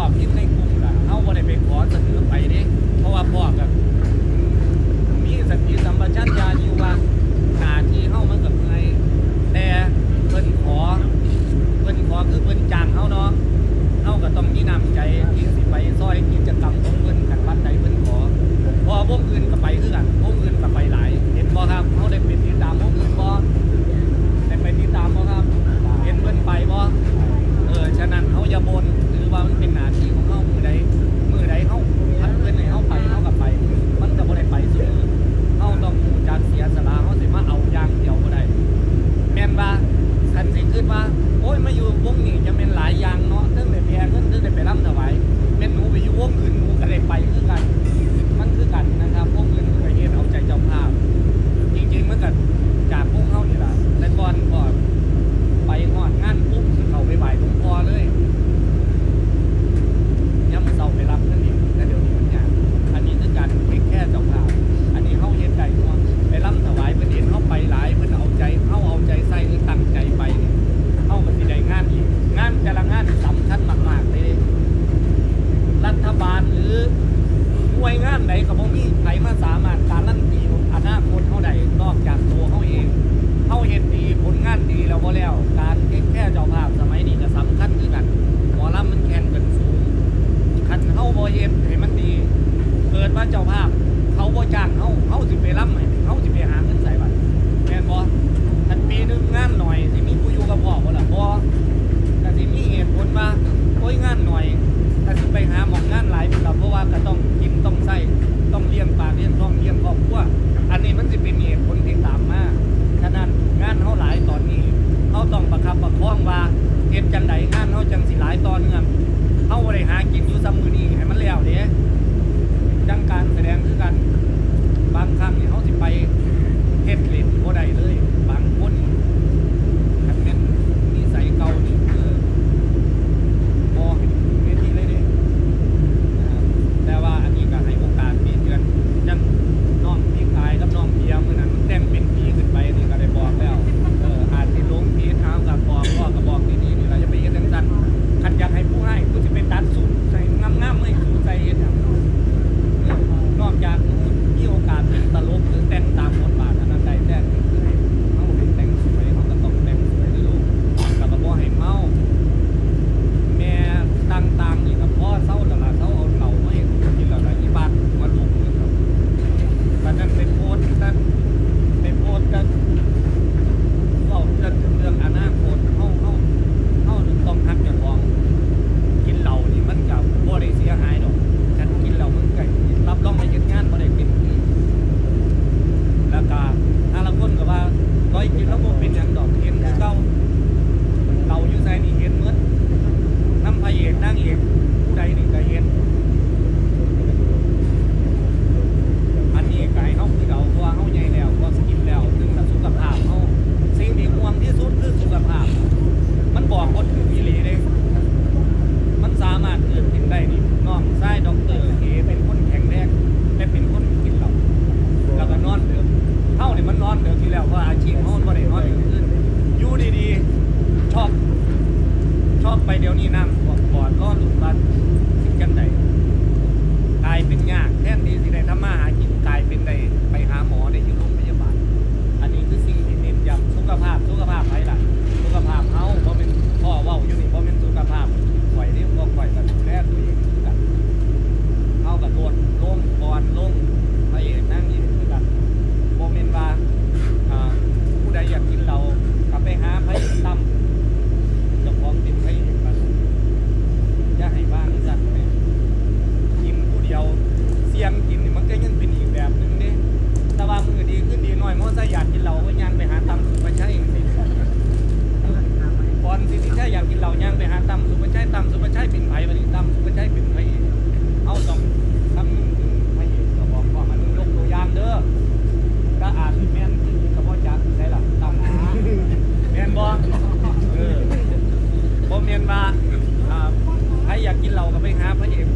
อพิมพ์ในกลุ่มล่ะเขาบ่ได้ไปขอเสนอไปเด้เพราะว่าพ่อกับมีสติสัมปชัญญะอยู่ว่าหนาที่เข้ามานกับไงแต่เพิ่นขอเพิ่นขอคือเพิ่นจ้างเขาเนาะันสิคิดว่า โอ้ยมาอยู่วงนี้จะเป็นหลายอย่างเนาะเรื่องเด็ดแย่เรื่องเรื่องเด็ดไปร่ำถวายเป็นหนูไปอยู่วงอื่นหนูก็ได้ไปคือกัน มันคือกันนะครับวงอื่นก็ไปเฮ็ดเอาใจเจ้าภาพ จริงๆเมื่อกันจากวง ได้หากินอยู่ซ้ำมือนี่ให้มันแล้วเนี่ยดังการแสดงคือกัน บางครั้งเนี่ยเขาสิไปเฮ็ดเล่นบ่ได้เลย ต่ำสุดไม่ใช่ต่ำสุดไม่ใช่เป็นไผ่วันนี้ต่ำสุดไม่ใช่เป็นไผ่เอาสองทำนึงถึงไผ่ก็บอกว่ามันยกตัวอย่างเด้อก็อ่านแม่นที่กระเพาะจักได้ล่อต่ำหาแม่นบ่เออบ่แม่นมาใครอยากกินเหล้าก็ไปหาพระเอก